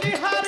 厉害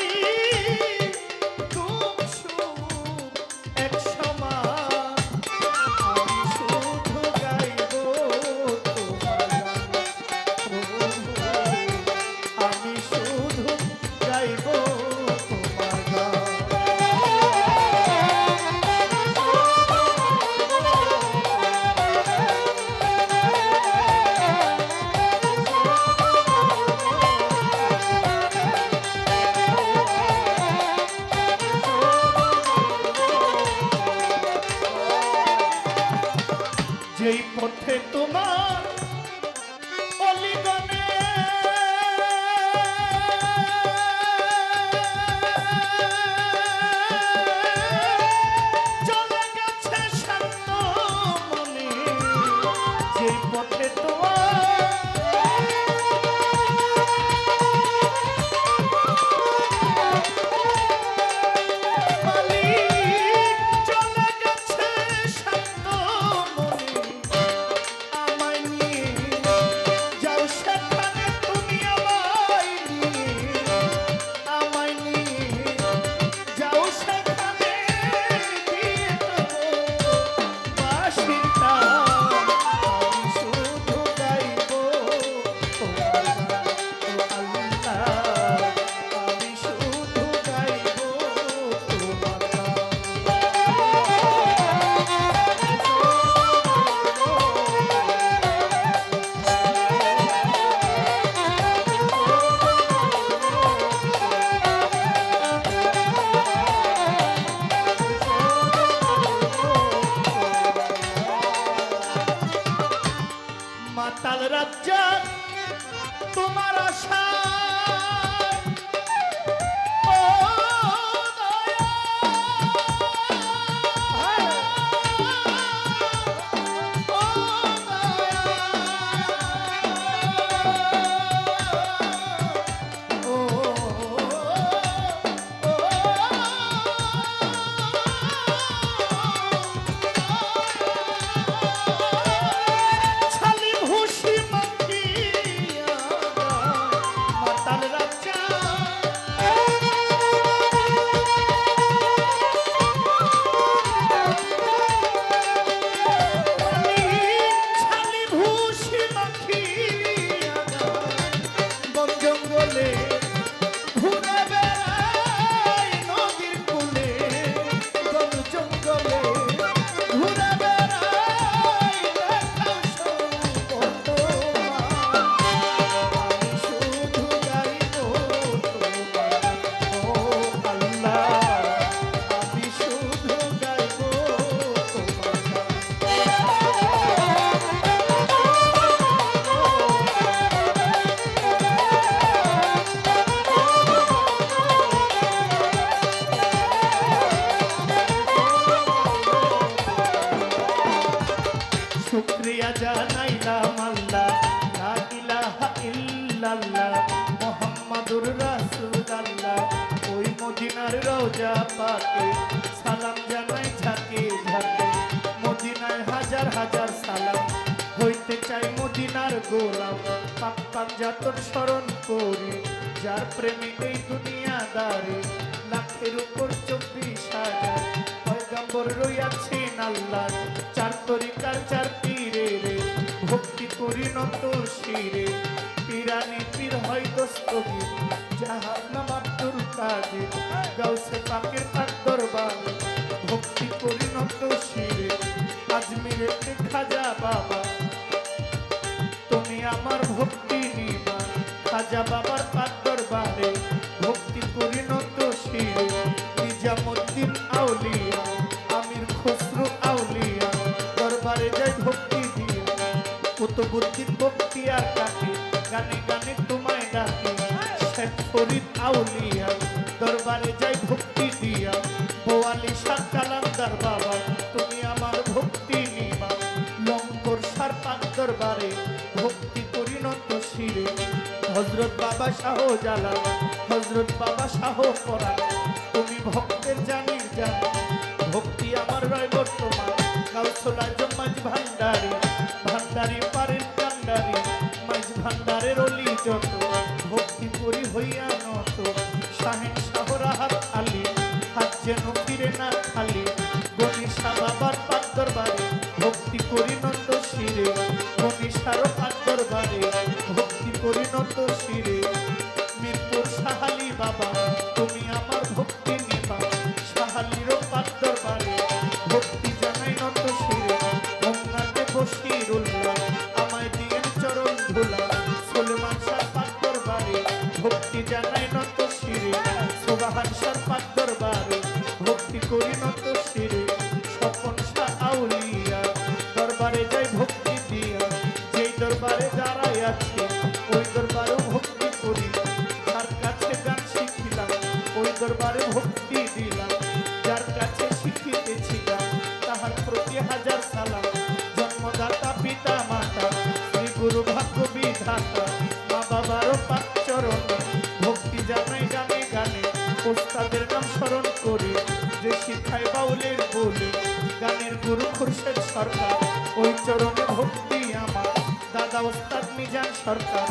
আশা শুক্রিয়া জানাইলাম আল্লাহ। লা ইলাহা ইল্লাল্লাহ, মোহাম্মদুর রাসূলুল্লাহ। ওই মদিনার রওজা পাকে সালাম জানাই, ঝাঁকে ঝাঁকে। মদিনায় হাজার হাজার সালাম। হইতে চাই মদিনার গোলাম। পাক পাক জাতর স্মরণ করি, যার প্রেমিক এই দুনিয়া দারে লাখের উপর চব্বিশ হাজার। পয়গাম্বর রইয়াছেন আল্লাহ। চার তরিকার চার পীরে রে ভক্তি করি নত শিরে। পিরানি পীর হয় দস্তগীর, জাহান্নাম আব্দুল কাদের। গাউসে পাকের পাক দরবার ভক্তি করি নত শিরে আজমিরে খাজা বাবা। তুমি আমার ভক্তি নিবা খাজা বাবার পাক দরবারে আউলিয়া দরবারে যাই ভক্তি দিয়া। বোয়ালি শাহ কালান্দার বাবা, তুমি আমার ভক্তি নিবা। লঙ্কর সার পাক দরবারে ভক্তি করি শিরে। হজরত বাবা শাহ জালাল, হজরত বাবা শাহ পরাণ, তুমি ভক্তের জানি জান। ভক্তি আমার রয় বর্তমান কাউসলা নত শিরে। মিরপুর সাহালি বাবা, তুমি আমার ভক্তি নিবা সাহালিরও পাক দরবারে ভক্তি জানাই নত শিরে। গঙ্গাতে বসিরুল্লাহ আমায় দিয়ে চরণ ধুলা। সুলেমান শাহ পাক দরবারে ভক্তি জানাই নত শিরে। সোবাহান শাহ পাক দরবারে ভক্তি করি নত দরবারে ভক্তি দিলাম। যার কাছে শিখিতেছিলাম তাহার প্রতি হাজার সালাম। জন্মদাতা, পিতা, মাতা, শ্রী গুরু ভাগ্য বিধাতা, মা বাবারও পাক চরণ ভক্তি জানাই, গানে গানে ওস্তাদের নাম স্মরণ করি যে শিখায় বাউলের বলে, গানের গুরু খুরশেদ সরকার, ওই চরণে ভক্তি আমার। দাদা ওস্তাদ মিজান সরকার,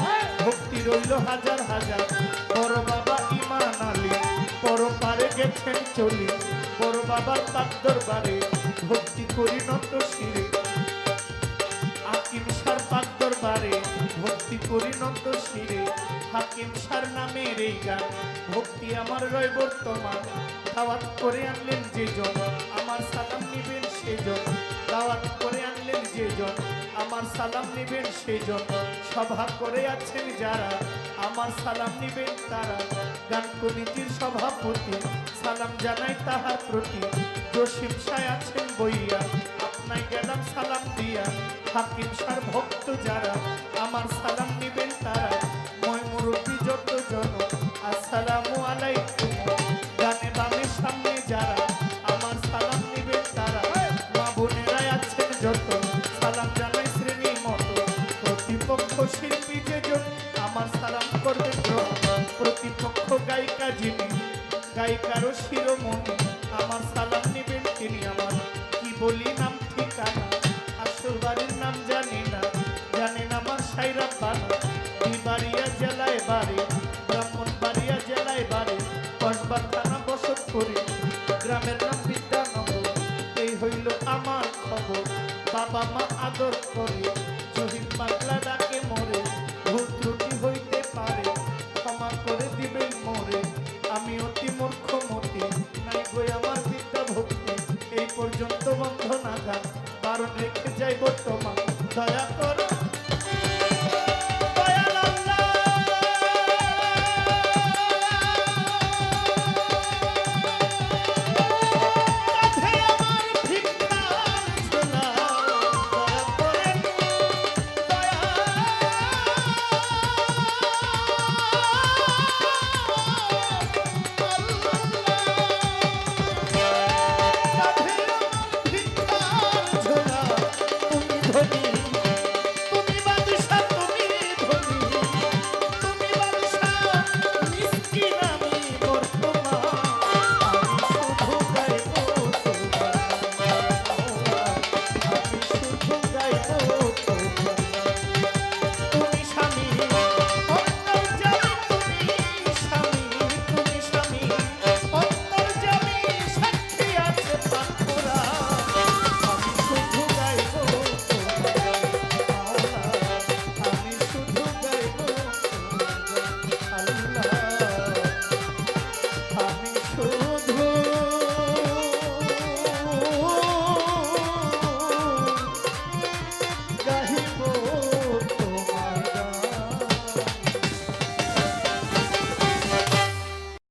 ভক্তি রইল হাজার হাজার। বড় গেছেন চলি। বড় বাবার পাক দরবারে ভক্তি শিরে। হাকিম সার পাক দরবারে ভক্তি শিরে। হাকিম সার নামের এই গান, ভক্তি আমার রয় বর্তমান। দাওয়াত করে আনলেন যে জন, আমার সালাম নিবেন সেজন দাওয়াত করে আনলেন যে জন আমার সালাম নিবেন সেজন। সভা করে আছেন যারা, আমার সালাম নিবেন তারা। গান কমিটির সভাপতি, সালাম জানাই তাহার প্রতি। জসিম সায় আছেন বইয়া আপনায় গেলাম সালাম দিয়া। হাকিম সার ভক্ত যারা, আমার সালাম নিবেন তারা। ময় মুরব্বী যত জন, আসসালামু জানেন আমার সাইরা বানা বাড়িয়া জেলায় বাড়ি ব্রাহ্মণ বাড়িয়া জেলায় বাড়ি কসবার থানা বসত করি গ্রামের নাম বিদ্যানগর। এই হইল আমার খবর। বাবা মা আদর করে। শহীদ পাগলা ডাকে